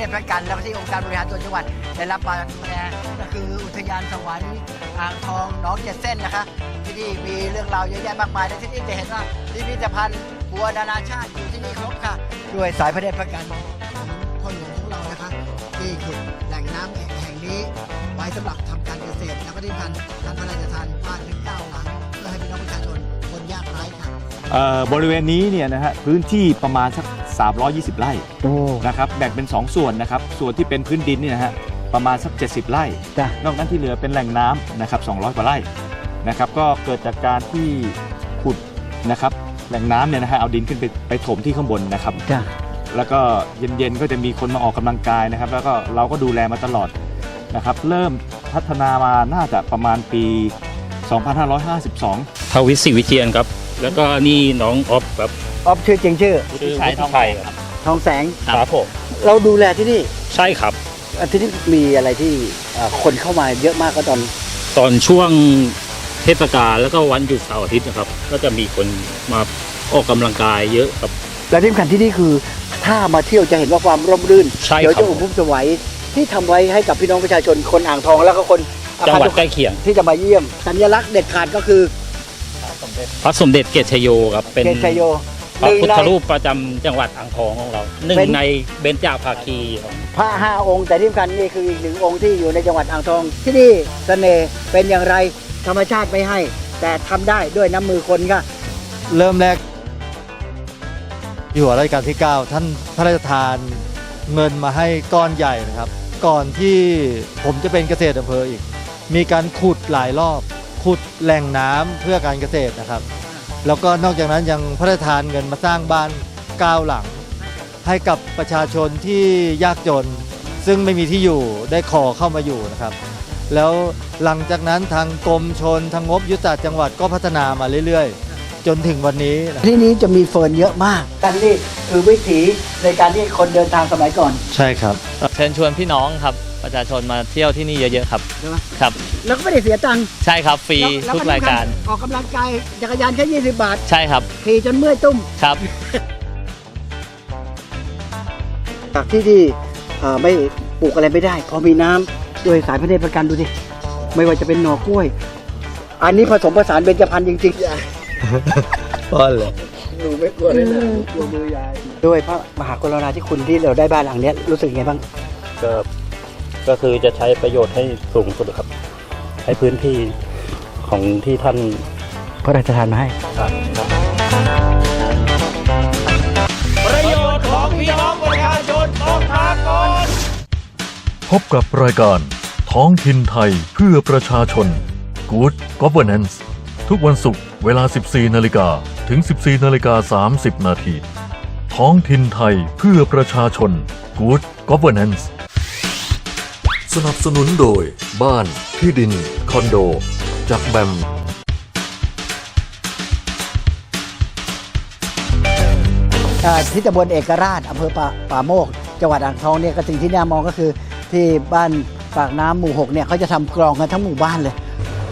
เดชพระกัน แล้วก็ที่องค์การบริหารส่วนจังหวัดได้รับมาดูแลก็คืออุทยานสวรรค์อ่างทองหนองเจ็ดเส้นนะคะ ที่นี่มีเรื่องราวเยอะแยะมากมายและที่นี่จะเห็นว่าพิพิธภัณฑ์บัวนานาชาติอยู่ที่นี่ครบค่ะ ด้วยสายพระเดชพระกันของพ่อหลวงของเรานะคะ ที่ขุดแหล่งน้ำแห่งนี้ ไว้สำหรับทำการเกษตรแล้วก็ที่พันท่านพระราชทานบ้านถึงเก้าหลังเพื่อให้พี่น้องประชาชนคนยากไร้ค่ะเอ่อบริเวณนี้เนี่ยนะฮะพื้นที่ประมาณสัก 320 ไร่โอ้นะครับแบ่งเป็น 2 ส่วนนะครับส่วนที่เป็นพื้นดินเนี่ยนะฮะประมาณสัก 70 ไร่ จ้ะ นอกนั้นที่เหลือเป็นแหล่งน้ำนะครับ200 กว่าไร่นะครับก็เกิดจากการที่ขุดนะครับแหล่งน้ำเนี่ยนะฮะเอาดินขึ้นไปไปถมที่ข้างบนนะครับ จ้ะ แล้วก็เย็นๆก็จะมีคนมาออกกำลังกายนะครับ แล้วก็เราก็ดูแลมาตลอดนะครับ เริ่มพัฒนามาน่าจะประมาณปี 2552 ทวิศิวิเชียนครับ แล้วก็นี่น้องออฟครับออฟชื่อจริงชื่อ ชื่อวุฒิชัยครับทองแสง ครับผมเราดูแลที่นี่ใช่ครับ อะที่นี่มีอะไรที่เอ่อคนเข้ามาเยอะมากก็ตอน ตอนช่วงเทศกาลแล้วก็วันหยุดเสาร์อาทิตย์นะครับ ก็จะมีคนมาออกกำลังกายเยอะครับ และที่สำคัญที่นี่คือ ถ้ามาเที่ยวจะเห็นว่าความร่มรื่น ใช่ครับ เดี๋ยวจะอุ่มพุ่มสวัยที่ทำไว้ให้กับพี่น้องประชาชนคนอ่างทองแล้วก็คนจังหวัดใกล้เคียง ที่จะมาเยี่ยม สัญลักษณ์เด็ดขาดก็คือ พระสมเด็จเกตชโยครับเป็นเกศชโยพระหนึ่งพุทในธรูปประจำจังหวัดอ่างทองของเราหนึ่งเป็นในเบญจภาคีครับพระห้าองค์แต่ที่สำคัญนี่คืออีกหนึ่งองค์ที่อยู่ในจังหวัดอ่างทอง ที่นี่เสน่ห์เป็นอย่างไรธรรมชาติไม่ให้ แต่ทำได้ด้วยน้ำมือคนค่ะเริ่มแรกอยู่หัวรัชกาลที่ 9 ท่านพระราชทานเงินมาให้ก้อนใหญ่นะครับ ก่อนที่ผมจะเป็นเกษตรอำเภออีก มีการขุดหลายรอบ ขุดแหล่งน้ำเพื่อการเกษตรนะครับ แล้วก็นอกจากนั้นยังพระราชทานเงินมาสร้างบ้านเก้าหลัง ให้กับประชาชนที่ยากจน ซึ่งไม่มีที่อยู่ได้ขอเข้ามาอยู่นะครับ แล้วหลังจากนั้นทางกรมชนทางงบยุทธศาสตร์จังหวัดก็พัฒนามาเรื่อยๆ จนถึงวันนี้นะที่นี้จะมีเฟิร์นเยอะมากกันนี่คือวิถีในการที่คนเดินทางสมัยก่อน ใช่ครับ เชิญชวนพี่น้องครับ ประชาชนมาเที่ยวที่นี่เยอะๆครับใช่ไหมครับ แล้วก็ไม่ได้เสียตังค์ใช่ครับฟรีแล้วทุกรายการออกกำลังกายจักรยานแค่20 บาทใช่ครับขี่จนเมื่อยตุ้ม ครับ จากที่ที่เอ่อไม่ปลูกอะไรไม่ได้ พอมีน้ำด้วยสายพระเนตรประกันดูดิไม่ว่าจะเป็นหน่อกล้วย อันนี้ผสมผสานเบญจพรรณจริงๆป้อนเลยหนูไม่กลัวเลยนะกลัวมือยายด้วยพระมหากรุณาธิคุณที่เราได้บ้านหลังเนี้ยรู้สึกไงบ้างก็ ก็คือจะใช้ประโยชน์ให้สูงสุดครับให้พื้นที่ของที่ท่านพระราชทานมาให้ครับประโยชน์ของพบกับรายการท้องถิ่นไทยเพื่อประชาชน Good Governance ทุกวันศุกร์เวลา 14 นาฬิกาถึง 14 นาฬิกา 30 นาที ท้องถิ่นไทยเพื่อประชาชน Good Governance สนับสนุนโดย บ้าน ที่ดิน คอนโด จากแบมอ่าที่ตำบลเอกราชอำเภอป่าป่าโมก จังหวัดอ่างทองเนี่ยก็สิ่งที่น่ามองก็คือที่บ้านปากน้ำหมู่หกเนี่ยเขาจะทำกลองกันทั้งหมู่บ้านเลย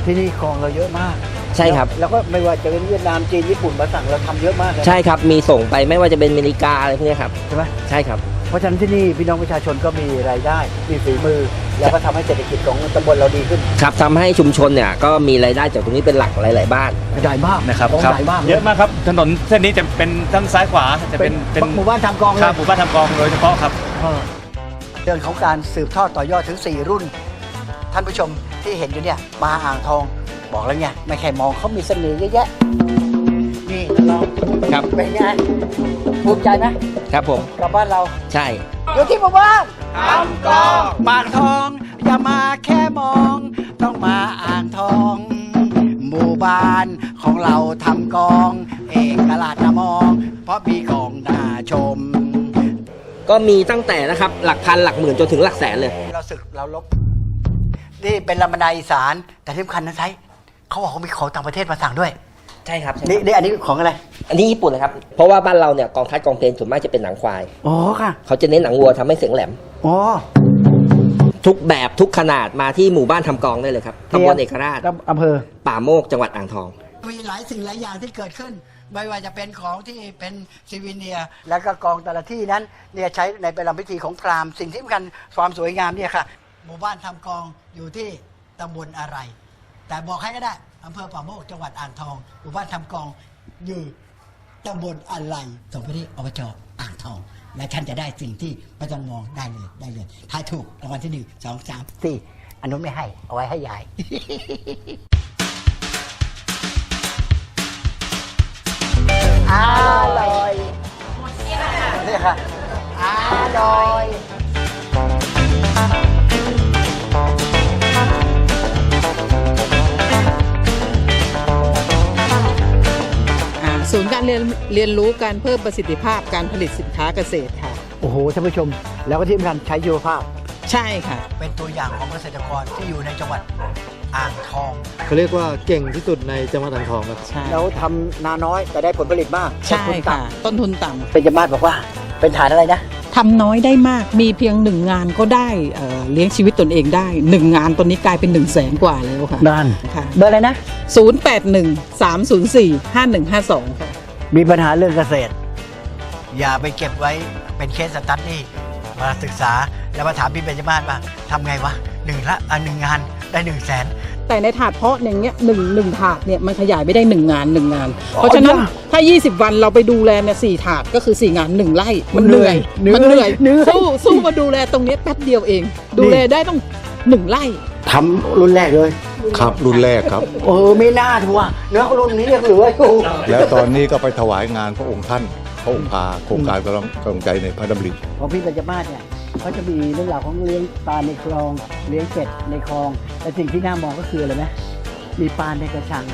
ที่นี่กลองเราเยอะมากใช่ครับ แล้วแล้วก็ไม่ว่าจะเป็นเวียดนามจีนญี่ปุ่นมาสั่งเราทำเยอะมากเลยใช่ครับ มีส่งไปไม่ว่าจะเป็นอเมริกาอะไรพวกเนี้ยครับใช่ไหม ใช่ครับ เพราะฉะนั้นที่นี่พี่น้องประชาชนก็มีรายได้มีฝีมือ แล้วก็ทำให้เศรษฐกิจของตำบลเราดีขึ้นครับทำให้ชุมชนเนี่ยก็มีรายได้จากตรงนี้เป็นหลักหลาย ๆ บ้าน ใหญ่มากนะครับกองครับ ใหญ่มากเยอะมากครับ ถนนเส้นนี้จะเป็นทั้งซ้ายขวาจะเป็นเป็นหมู่บ้านทำกลองเลครับย หมู่บ้านทำกองโดยเฉพาะครับเออเรื่องของการสืบทอดต่อยอดถึง 4 รุ่น ท่านผู้ชมที่เห็นอยู่เนี่ยมาอ่างทองบอกแล้วไงไม่แค่มองเขามีเสน่ห์เยอะแยะ นี่ลองครับ เป็นไงภูมิใจไหมครับผม กับบ้านเรา ใช่ อยู่ที่หมู่บ้าน ทำกองปากทองอย่ามาแค่มอง ต้องมาอ่างทอง หมู่บ้านของเราทำกอง เอกลาดนามอง เพราะมีกองน่าชม ก็มีตั้งแต่นะครับหลักพันหลักหมื่นจนถึงหลักแสนเลย เราศึกเราลบ นี่เป็นลำนาอีสาน แต่ที่สำคัญนะไซเขาบอกเขามีของต่างประเทศมาสั่งด้วย ใช่ครับใช่นี่นี่อันนี้ของอะไร อันนี้ญี่ปุ่นเลยครับ เพราะว่าบ้านเราเนี่ยกองทัพกองเพลนส่วนมากจะเป็นหนังควาย อ๋อค่ะ เขาจะเน้นหนังวัวทำให้เสียงแหลม อ๋อทุกแบบทุกขนาดมาที่หมู่บ้านทำกองได้เลยครับตำบลเอกราช อำเภอ ป่าโมกจังหวัดอ่างทอง มีหลายสิ่งหลายอย่างที่เกิดขึ้น ไม่ว่าจะเป็นของที่เป็นซีวิเนียร์แล้วก็กองแต่ละที่นั้นเนี่ยใช้ในประลำพิธีของพราหมณ์สิ่งที่สำคัญความสวยงามเนี่ยค่ะ หมู่บ้านทำกองอยู่ที่ตำบลอะไร แต่บอกให้ก็ได้ อำเภอป่าโมกจังหวัดอ่างทองหมู่บ้านทำกองอยู่ตำบลอะไรส่งไปที่อบจอ่างทอง และท่านจะได้สิ่งที่ไม่ต้องมองได้เลยได้เลยถ้ายถูกรางวัลที่หนึ่งสองสามสี่อันนู้นไม่ให้ เอาไว้ให้ยาย อร่อยนี่ค่ะอร่อย ศูนย์การเรียนเรียนรู้การเพิ่มประสิทธิภาพการผลิตสินค้าเกษตรค่ะ โอ้โหท่านผู้ชม แล้วก็ที่สำคัญใช้ชีวภาพ ใช่ค่ะ เป็นตัวอย่างของเกษตรกรที่อยู่ในจังหวัดอ่างทองเขาเรียกว่าเก่งที่สุดในจังหวัดอ่างทองครับใช่แล้วทำนาน้อยแต่ได้ผลผลิตมากใช่ต้นทุนต่ค่ะ ต้นทุนต่ำำเป็นจมาศบอกว่าเป็นฐานอะไรนะ ทำน้อยได้มาก มีเพียงหนึ่งงานก็ได้เอ่อเลี้ยงชีวิตตนเองได้หนึ่งงานตอนนี้กลายเป็นหนึ่งแสนกว่าแล้วค่ะนั่นค่ะเบอร์อะไรนะ ศูนย์แปดหนึ่งสามศูนย์สี่ห้าหนึ่งห้าสองค่ะ มีปัญหาเรื่องเกษตร อย่าไปเก็บไว้เป็นเคสสตัดนี่มาศึกษาแล้วมาถามพี่เบญจมาศว่าทำไงวะหนึ่งละอันหนึ่งงานได้หนึ่งแสน แต่ในถาดเพาะอย่างเงี้ยหนึ่งหนึ่งถาดเนี่ยมันขยายไม่ได้หนึ่งงานหนึ่งงาน เพราะฉะนั้นอ๋อถ้า 20 วันเราไปดูแลเนี่ยสี่ถาดก็คือ4งานหนึ่งไร่มันเหนื่อยเหนื่อยมันเหนื่อยเหนื่อยสู้สู้มาดูแลตรงเนี้ยแป๊บเดียวเอง ดูแลได้ต้องหนึ่งไร่ทำรุ่นแรกเลยครับรุ่นแรกครับ เออไม่น่าถูกว่าเนื้อรุ่นนี้ยังเหลืออยู่แล้วตอนนี้ก็ไปถวายงานพระองค์ท่านพระองค์พาโครงการกำลังกำลังใจในพระดำริของพี่ปัญจมาศเนี่ย เขาจะมีเรื่องราวของเลี้ยงปลาในคลอง เลี้ยงเป็ดในคลอง แต่สิ่งที่น่ามองก็คืออะไรนะมีปลาในกระชัง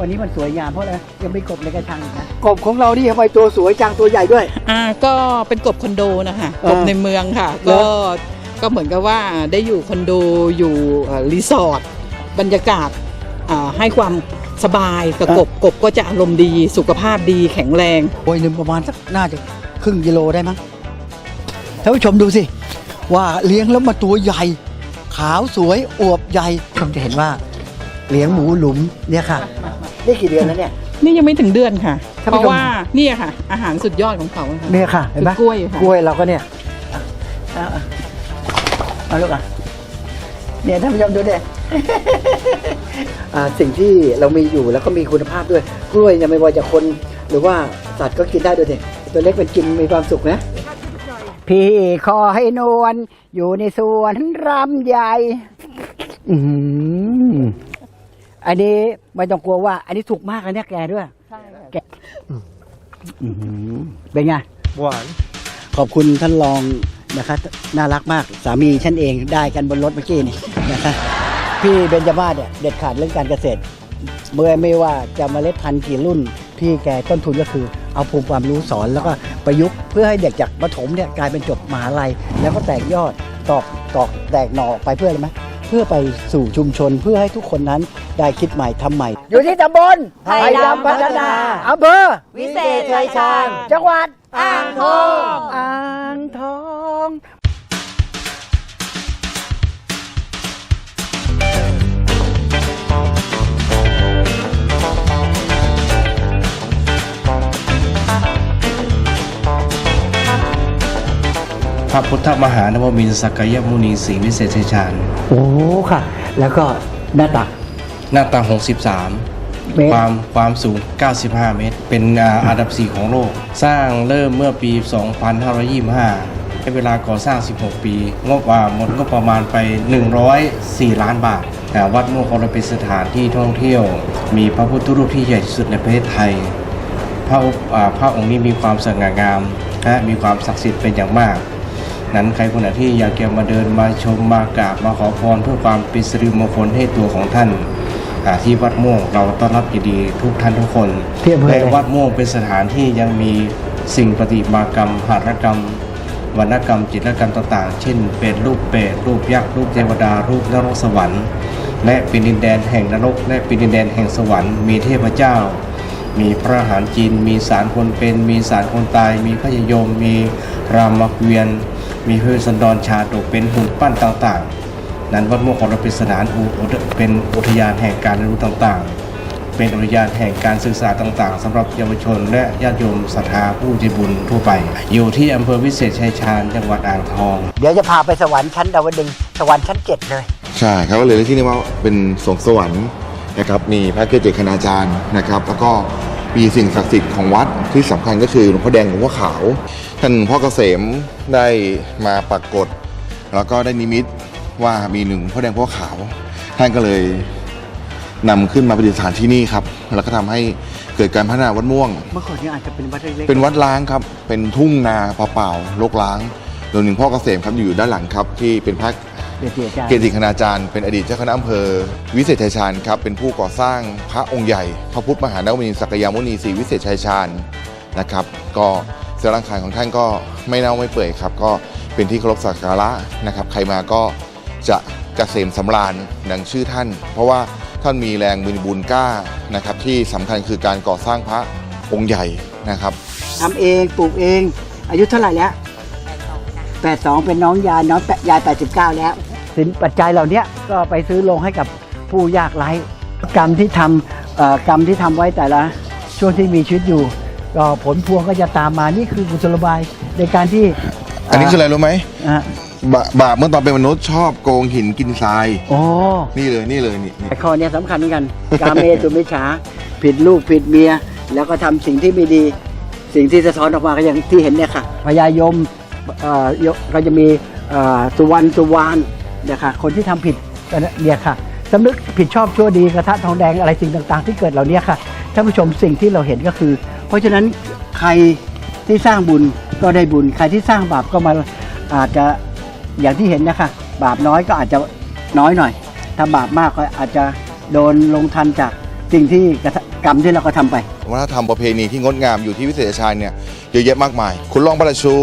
วันนี้มันสวยงามเพราะอะไรยังมีกบในกระชังอีกนะกบของเรานี่ทำไมตัวสวยจังตัวใหญ่ด้วย อ่าก็เป็นกบคอนโดนะคะอ่ากบในเมืองค่ะเหรอก็ก็เหมือนกับว่าได้อยู่คอนโดอยู่เอ่อรีสอร์ทบรรยากาศอ่าให้ความสบายกับกบกบก็จะอารมณ์ดีสุขภาพดีแข็งแรงโอ้ยหนึ่งประมาณสักน่าจะครึ่งกิโลได้มั้งท่านผู้ชมดูสิ ว่าเลี้ยงแล้วมาตัวใหญ่ ขาวสวยอวบใหญ่ชมจะเห็นว่าเลี้ยงหมูหลุมเนี่ยค่ะนี่กี่เดือนแล้วเนี่ย นี่ยังไม่ถึงเดือนค่ะ ท่านเพผู้ชม ราะว่าเนี่ยค่ะ อาหารสุดยอดของเขาค่ะ เนี่ยค่ะเห็นไหมคือกล้วยค่ะ กล้วยเราก็เนี่ยเอาเอาเอาลูกอะเนี่ยท่านผู้ชมดูเนี่ย อ่าสิ่งที่เรามีอยู่แล้วก็มีคุณภาพด้วย กล้วยเนี่ยไม่ว่าจะคนหรือว่าสัตว์ก็กินได้ด้วยเนี่ยตัวเล็กเป็นกินมีความสุขนะ พี่ขอให้นวลอยู่ในสวนรำใหญ่อืมอันนี้ไม่ต้องกลัวว่า อันนี้สุกมากเลยเนี่ยแกด้วยใช่ค่ะแกอื้อหือเป็นไง หวาน ขอบคุณท่านรองนะครับน่ารักมากสามีฉันเองได้กันบนรถเมื่อกี้นี่นะครับพี่เบญจมาศเนี่ยเด็ดขาดเรื่องการเกษตร เมื่อไม่ว่าจะเมล็ดพันธุ์กี่รุ่น พี่แกต้นทุนก็คือ เอาภูมิความรู้สอนแล้วก็ประยุกต์เพื่อให้เด็กจากประถมเนี่ยกลายเป็นจบมหาลัย แล้วก็แตกยอดตอกตอกแตกหน่อออกไปเพื่ออะไรไหมเพื่อไปสู่ชุมชนเพื่อให้ทุกคนนั้นได้คิดใหม่ทำใหม่ อยู่ที่ตำบลไผ่ดำพัฒนาอำเภอวิเศษชัยชาญจังหวัดอ่างทองอ่างทอง ระพุทธมหานวมินทร์สักยมุนีศรีวิเศษชัยชาญโอ้ค่ะ แล้วก็หน้าตัก หน้าตา เม63ตรความความสูง 95 เมตร เป็นอ่าอันดับ 4 ของโลก สร้างเริ่มเมื่อปี 2525 ใช้เวลาก่อสร้าง 16 ปี งบอ่าหมดก็ประมาณไป 104 ล้านบาทอ่าวัดม่วงของเราเป็นสถานที่ท่องเที่ยว มีพระพุทธรูปที่ใหญ่ที่สุดในประเทศไทย พระองค์อ่าพระองค์นี้มีความสง่างาม และมีความศักดิ์สิทธิ์เป็นอย่างมาก นั้นใครคนไหนที่อยากจะมาเดินมาชมมากราบมาขอพรเพื่อความเป็นสิริมงคลให้ตัวของท่านอ่าที่วัดม่วงเราต้อนรับยินดีทุกท่านทุกคนที่อำเภอและอะไรวัดม่วงเป็นสถานที่ยังมีสิ่งประติมากรรมหัตถกรรมวรรณกรรมจิตรกรรมต่างๆ เช่น เป็นรูปเปรตรูปยักษ์รูปเทวดารูปนรกสวรรค์ และเป็นดินแดนแห่งนรก และเป็นดินแดนแห่งสวรรค์มีเทพเจ้า มีพระหารจีน มีสารคนเป็น มีสารคนตาย มีพระยยม มีรามเกวียน มีพระเวสสันดรชาดกเป็นหุ่นปั้นต่างๆ นั้นวัดม่วงของเราเป็นสถานอุอุเป็นอุทยานแห่งการเรียนรู้ต่างๆ เป็นอุทยานแห่งการศึกษาต่างๆสำหรับเยาวชนและญาติโยมศรัทธาผู้ใจบุญทั่วไป อยู่ที่อำเภอวิเศษชัยชาญจังหวัดอ่างทอง เดี๋ยวจะพาไปสวรรค์ชั้นดาวดึงส์สวรรค์ชั้นเจ็ดเลยใช่ครับก็เลยเรียกที่นี่ว่าเป็นสวงสวรรค์นะครับมีพระเกจิคณาจารย์นะครับ แล้วก็ มีสิ่งศักดิ์สิทธิ์ของวัดที่สำคัญก็คือหลวงพ่อแดงหลวงพ่อขาว ท่านหลวงพ่อเกษมได้มาปรากฏ แล้วก็ได้นิมิตว่ามีหนึ่งพ่อแดงพ่อขาว ท่านก็เลยนำขึ้นมาประดิษฐานที่นี่ครับ แล้วก็ทำให้เกิดการพัฒนาวัดม่วง เมื่อก่อนนี้อาจจะเป็นวัดเล็กๆเป็นวัดล้างครับ เป็นทุ่งนาเปล่าๆรกล้างโดยหนึ่งพ่อเกษมครับอยู่ด้านหลังครับที่เป็นพระ เดี๋ยวอาจารย์เกจิคณาจารย์เป็นอดีตเจ้าคณะอำเภอ วิเศษชัยชาญครับเป็นผู้ก่อสร้างพระองค์ใหญ่ พระพุทธมหานวมินทร์ศักยามุนีศรีวิเศษชัยชาญนะครับ ก็เสื้อร่างกายของท่านก็ไม่เน่าไม่เปื่อยครับ ก็เป็นที่เคารพสักการะนะครับ ใครมาก็จะเกษมสำราญดังชื่อท่าน เพราะว่าท่านมีแรงมือบุญกล้านะครับที่สำคัญคือการก่อสร้างพระองค์ใหญ่นะครับ ทำเองปลูกเอง อายุเท่าไหร่แล้ว แปดสองเป็นน้องยายน้องแปะยายแปดสิบเก้าแล้ว สินปัจจัยเหล่านี้ก็ไปซื้อลงให้กับผู้ยากไร้ กรรมที่ทำเอ่อกรรมที่ทำไว้แต่ละช่วงที่มีชีวิตอยู่ก็ผลพวงก็จะตามมานี่คือกุศโลบายในการที่ อันนี้คืออะไรรู้ไหมอะบาบาปเมื่อตอนเป็นมนุษย์ชอบโกงหินกินทรายโอ้นี่เลยนี่เลยนี่นี่ไอ้ข้อเนี้ยสำคัญเหมือนกัน การเมสุมิจฉาผิดลูกผิดเมีย แล้วก็ทำสิ่งที่ไม่ดี สิ่งที่สะท้อนออกมาก็อย่างที่เห็นเนี่ยค่ะพญายมเอ่อย ก็จะมีสุวรรณสุวรรณเนี่ยค่ะคนที่ทำผิดเนี่ยค่ะสำนึกผิดชอบชั่วดีกระทะทองแดงอะไรสิ่งต่างๆ ที่เกิดเหล่านี้ค่ะท่านผู้ชมสิ่งที่เราเห็นก็คือ เพราะฉะนั้นใครที่สร้างบุญก็ได้บุญใครที่สร้างบาปก็มาอาจจะอย่างที่เห็นนะคะบาปน้อยก็อาจจะน้อยหน่อย ถ้าบาปมากก็อาจจะโดนลงทันจาก สิ่งที่กระทำกรรมที่เราก็ทำไป วัฒนธรรมประเพณีที่งดงามอยู่ที่วิเศษชัยเนี่ยเยอะแยะมากมาย คุณรองประชู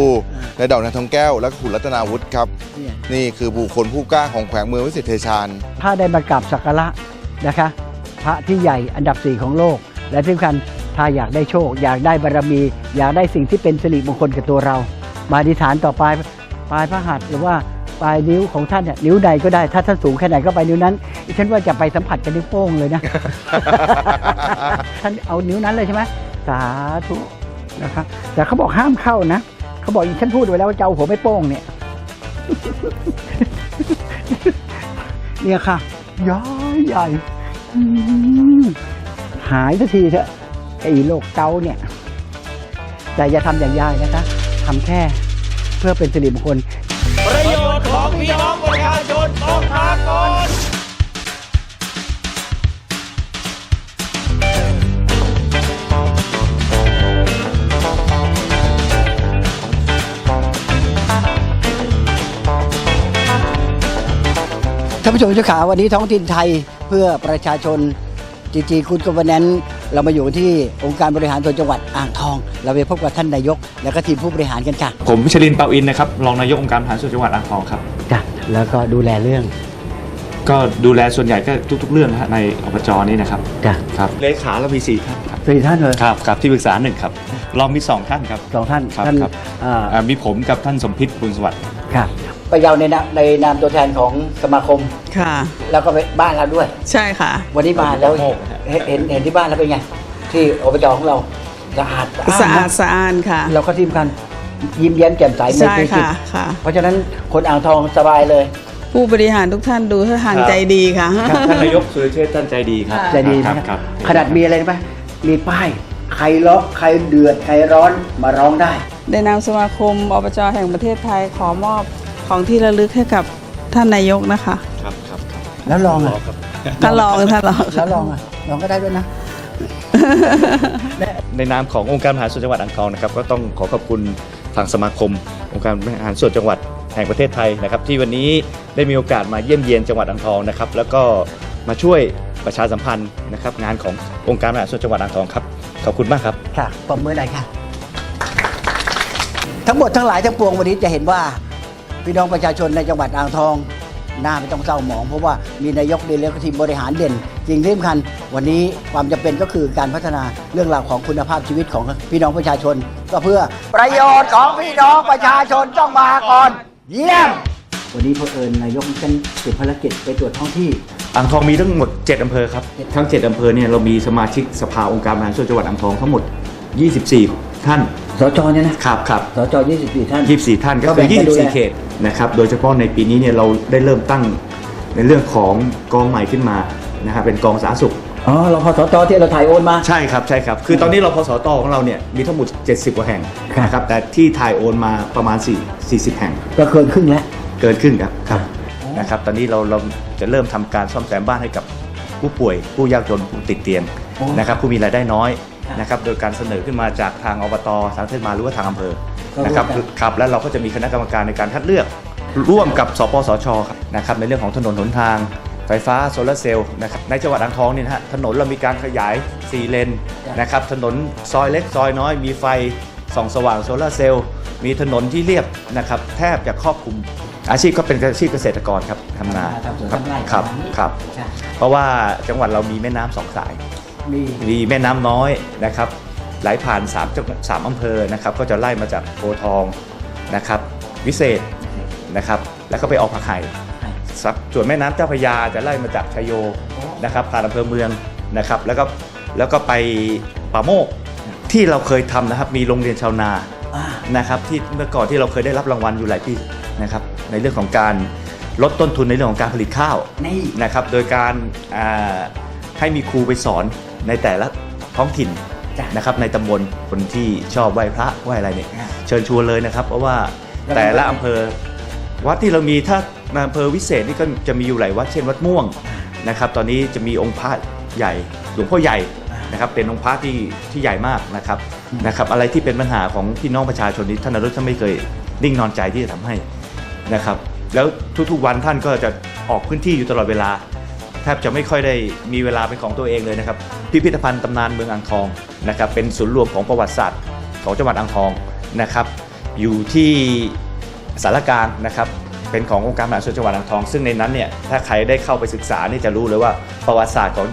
และดอกนาทองแก้ว และก็คุณรัตนาวุฒิครับ เนี่ยนี่คือบุคคลผู้กล้าของแขวงเมืองวิเศษชัยชาญ ถ้าได้มากราบสักการะนะคะ พระที่ใหญ่อันดับสี่ของโลก และที่สำคัญถ้าอยากได้โชค อยากได้บารมี อยากได้สิ่งที่เป็นสิริมงคลกับตัวเรา มาอธิษฐานต่อปลายปลายพระหัตถ์หรือว่า ปลายนิ้วของท่านเนี่ยนิ้วใดก็ได้ ถ้าท่านสูงแค่ไหนก็ไปนิ้วนั้นดิฉันว่าจะไปสัมผัสกับนิ้วโป้งเลยนะ ท่านเอานิ้วนั้นเลยใช่ไหมสาธุนะครับแต่เขาบอกห้ามเข้านะเขาบอกฉันพูดไว้แล้วว่าจะเอาหัวไม่โป้งเนี่ยเนี่ยค่ะย้อยใหญ่อืมหายสักทีเถอะไอ้โรคเกาต์เนี่ย แต่อย่าทำอย่างยายนะคะทำแค่เพื่อเป็นสิริมงคล ผู้ชมเจ้าขาวันนี้ท้องถิ่นไทยเพื่อประชาชนจีจีคุณกบแนนเรามาอยู่ที่องค์การบริหารส่วนจังหวัดอ่างทอง เราไปพบกับท่านนายก และก็ทีมผู้บริหารกันค่ะผมชลินเปาอินนะครับรองนายกองค์การบริหารส่วนจังหวัดอ่างทองครับจ้ะแล้วก็ดูแลเรื่อง ก็ดูแลส่วนใหญ่ก็ทุก ๆ เรื่องนะฮะในอบจนี้นะครับจ้ะ ครับเลขาเรามีสี่ท่านครับสี่ท่านเลยครับครับที่ปรึกษาหนึ่งครับรองมีสองท่านครับ สองท่านครับท่านครับ อ่าอ่ามีผมกับท่านสมพิษบุญสวัสดิ์ค่ะ ไปเยาวในนามในนามตัวแทนของสมาคม ค่ะ แล้วก็ไปบ้านเราด้วย ใช่ค่ะ วันนี้มาแล้วเห็นเห็นเห็นที่บ้านแล้วเป็นไง ที่อบจของเราสะอาดสะอาดนะสะอ้านค่ะ เราก็ทีมกันยิ้มแย้มแจ่มใสใช่มีจิตค่ะค่ะ เพราะฉะนั้นคนอ่างทองสบายเลย ผู้บริหารทุกท่านดูท่าทางใจดีค่ะท่านนายกสุรเชษฐ์ท่านใจดีครับใจดีครันะบครับขนาดมีอะไรรู้ไหมมีป้ายใครเลาะใครเดือดใครร้อนมาร้องได้ในนามสมาคมอบจแห่งประเทศไทยขอมอบ ของที่ระลึกให้กับท่านนายกนะคะครับครับครับแล้วลองอะท่านรองท่านรอง แล้วลองอะลองก็ได้ด้วยนะ ในนามขององค์การบริหารส่วนจังหวัดอ่างทองนะครับก็ต้องขอขอบคุณทางสมาคม องค์การบริหารส่วนจังหวัดแห่งประเทศไทยนะครับที่วันนี้ได้มีโอกาสมาเยี่ยมเยียนจังหวัดอ่างทองนะครับแล้วก็มาช่วยประชาสัมพันธ์นะครับงานขององค์การบริหารส่วนจังหวัดอ่างทองครับขอบคุณมากครับ ค่ะปมมือหน่อยค่ะ ทั้งหมดทั้งหลายทั้งปวงวันนี้จะเห็นว่า พี่น้องประชาชนในจังหวัดอ่างทอง หน้าไม่ต้องเศร้าหมอง เพราะว่ามีนายกดีแล้วก็ทีมบริหารเด่นสิ่งที่สำคัญ วันนี้ความจำเป็นก็คือการพัฒนาเรื่องราวของคุณภาพชีวิตของพี่น้องประชาชน ก็เพื่อประโยชน์ของพี่น้องประชาชนต้องมาก่อน เยี่ยม วันนี้เพอเอิญนายกฉันติดภารกิจไปตรวจท้องที่ อ่างทองมีทั้งหมด 7 อำเภอครับ ทั้ง 7 อำเภอเนี่ยเรามีสมาชิกสภาองค์การบริหารส่วนจังหวัดอ่างทองทั้งหมด 24 ท่าน สจเนี่ยนะครับครับสจ24ท่าน24ท่านก็ก็คืแบ่องกันดูแล 24 เขตนะครับ โดยเฉพาะในปีนี้เนี่ยเราได้เริ่มตั้งในเรื่องของกองใหม่ขึ้นมานะครับเป็นกองสาธารณสุข อ๋อเราพอสจที่เราถ่ายโอนมา ใช่ครับใช่ครับ คือตอนนี้เราพสตของเราเนี่ยมีทั้งหมด 70 กว่าแห่งครับ นะครับแต่ที่ถ่ายโอนมาประมาณ 4 40 แห่งก็เกินครึ่งแล้ว เกินครึ่งครับครับนะครับตอนนี้เราเราจะเริ่มทำการซ่อมแซมบ้านให้กับผู้ป่วย ผู้ยากจนผู้ติดเตียงโอ้ นะครับผู้มีรายได้น้อยครับ นะครับโดยการเสนอขึ้นมาจากทางอบตทางเทศบาลหรือว่าทางอำเภอก็ร่วมกันนะครับครับแล้วเราก็จะมีคณะกรรมการในการคัดเลือกร่วมกับสปสชครับนะครับในเรื่องของถนนหนทาง ไฟฟ้าโซลาร์เซลล์นะครับในจังหวัดอ่างทองเนี่ยนะฮะถนนเรามีการขยาย 4 เลนนะครับถนนซอยเล็กซอยน้อยมีไฟส่องสว่างโซลาร์เซลล์มีถนนที่เรียบนะครับแทบจะครอบคลุมอาชีพก็เป็นอาชีพเกษตรกรครับทำนาทำสวนครับทำไร่ครับทำนาครับครับ เพราะว่าจังหวัดเรามีแม่น้ำสองสาย มีมีแม่น้ำน้อยนะครับ ไหลผ่าน3จังสามอำเภอนะครับ ก็จะไล่มาจากโพธิ์ทองนะครับ วิเศษนะครับ แล้วก็ไปออกผักไห่ครับส่วนแม่น้ำเจ้าพระยาจะไล่มาจากชยโยนะครับผ่านอำเภอเมืองนะครับ แล้วก็แล้วก็ไปป่าโมกที่เราเคยทำนะครับ มีโรงเรียนชาวนา อ่านะครับที่เมื่อก่อนที่เราเคยได้รับรางวัลอยู่หลายปีนะครับในเรื่องของการลดต้นทุนในเรื่องของการผลิตข้าวนี่นะครับ โดยการอ่าให้มีครูไปสอน ในแต่ละท้องถิ่นจ้ะ นะครับในตำบลคนที่ชอบไหว้พระไหว้อะไรเนี่ย อ่าเชิญชวนเลยนะครับ เพราะว่าแล้วแต่ละอำเภอ วัดที่เรามีถ้าในอำเภอวิเศษนี่ก็จะมีอยู่หลายวัดเช่นวัดม่วงนะครับ ตอนนี้จะมีองค์พระใหญ่หลวงพ่อใหญ่นะครับ เป็นองค์พระที่ที่ใหญ่มากนะครับนะครับ อะไรที่เป็นปัญหาของพี่น้องประชาชนนี้ท่านนายกท่านไม่เคยนิ่งนอนใจที่จะทำให้นะครับ แล้วทุกๆวันท่านก็จะออกพื้นที่อยู่ตลอดเวลา แทบจะไม่ค่อยได้มีเวลาเป็นของตัวเองเลยนะครับ พิพิธภัณฑ์ตำนานเมืองอ่างทองนะครับเป็นศูนย์รวมของประวัติศาสตร์ของจังหวัดอ่างทองนะครับ อยู่ที่สารกลางนะครับเป็นขององค์การบริหารส่วนจังหวัดอ่างทอง ซึ่งในนั้นเนี่ยถ้าใครได้เข้าไปศึกษานี่จะรู้เลยว่าประวัติศาสตร์ของ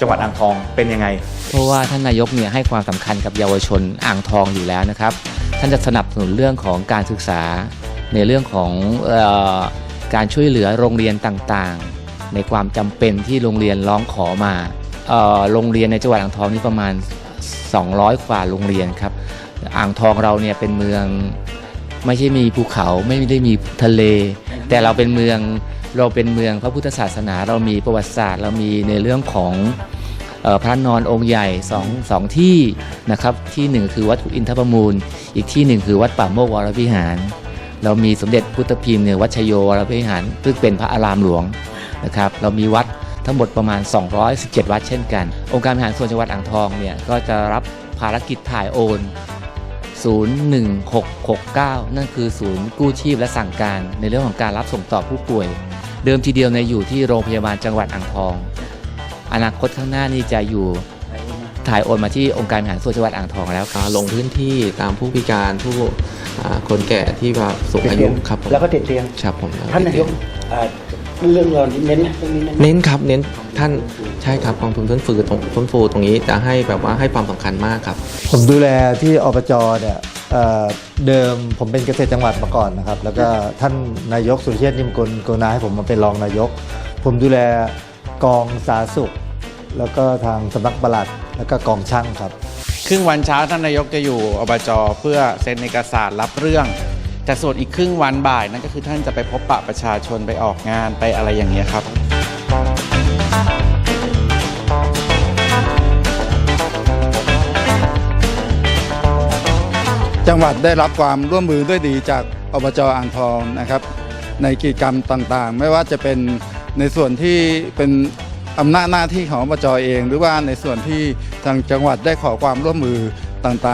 จังหวัดอ่างทองเป็นยังไง เพราะว่าท่านนายกเนี่ยให้ความสำคัญกับเยาวชนอ่างทองอยู่แล้วนะครับ ท่านจะสนับสนุนเรื่องของการศึกษาในเรื่องของออการช่วยเหลือโรงเรียนต่างๆ ในความจำเป็นที่โรงเรียนร้องขอมาโรงเรียนในจังหวัดอ่างทองนี่ประมาณ 200กว่าโรงเรียนครับอ่างทองเราเนี่ยเป็นเมืองไม่ใช่มีภูเขาไม่ได้มีทะเล แต่เราเป็นเมืองเราเป็นเมืองพระพุทธศาสนาเรามีประวัติศาสตร์ เรามีในเรื่องของพระนอนองค์ใหญ่สองสองที่นะครับที่หนึ่งคือวัดอินทประมูล อีกที่หนึ่งคือวัดป่าโมกวรวิหาร เรามีสมเด็จพุทธพิมพ์เนี่ยวัดชโยวรวิหารซึ่งเป็นพระอารามหลวง นะครับเรามีวัดทั้งหมดประมาณ 217 วัดเช่นกัน องค์การบริหารส่วนจังหวัดอ่างทองเนี่ยก็จะรับภารกิจถ่ายโอน 01669 นั่นคือศูนย์กู้ชีพและสั่งการ ในเรื่องของการรับส่งต่อผู้ป่วย เดิมทีเดียวในยอยู่ที่โรงพยาบาลจังหวัดอ่างทอง อนาคตข้างหน้านี่จะอยู่ถ่ายโอนมาที่องค์การบริหารส่วนจังหวัดอ่างทองแล้วลงพื้นที่ตามผู้พิการผู้อ่าคนแก่ที่แบบสูงอายุครับผมแล้วก็ติดเตียงครับผมท่านนายก เอ่อเรื่องเราเน้นนะเรื่องนี้เน้นเน้นครับเน้นท่านใช่ครับกองทุนฟื้นฟูตรงฟื้นฟูตรงนี้จะให้แบบว่าให้ความสำคัญมากครับ ผมดูแลที่อบจเนี่ยเอ่อเดิมผมเป็นเกษตรจังหวัดมาก่อนนะครับ แล้วก็ท่านนายกสุรเชษฐ์นิมกลกรุณาให้ผมมาเป็นรองนายก ผมดูแลกองสาธารณสุข แล้วก็ทางสำนักปลัดแล้วก็กองช่างครับ ครึ่งวันเช้าท่านนายกจะอยู่อบจเพื่อเซ็นเอกสารรับเรื่อง แต่ส่วนอีกครึ่งวันบ่ายนั่นก็คือท่านจะไปพบปะประชาชนไปออกงานไปอะไรอย่างเงี้ยครับจังหวัดได้รับความร่วมมือด้วยดีจากอบจอ่างทองนะครับ ในกิจกรรมต่างๆ ไม่ว่าจะเป็นในส่วนที่เป็นอำนาจหน้าที่ของอบจเอง หรือว่าในส่วนที่ทางจังหวัดได้ขอความร่วมมือต่างๆ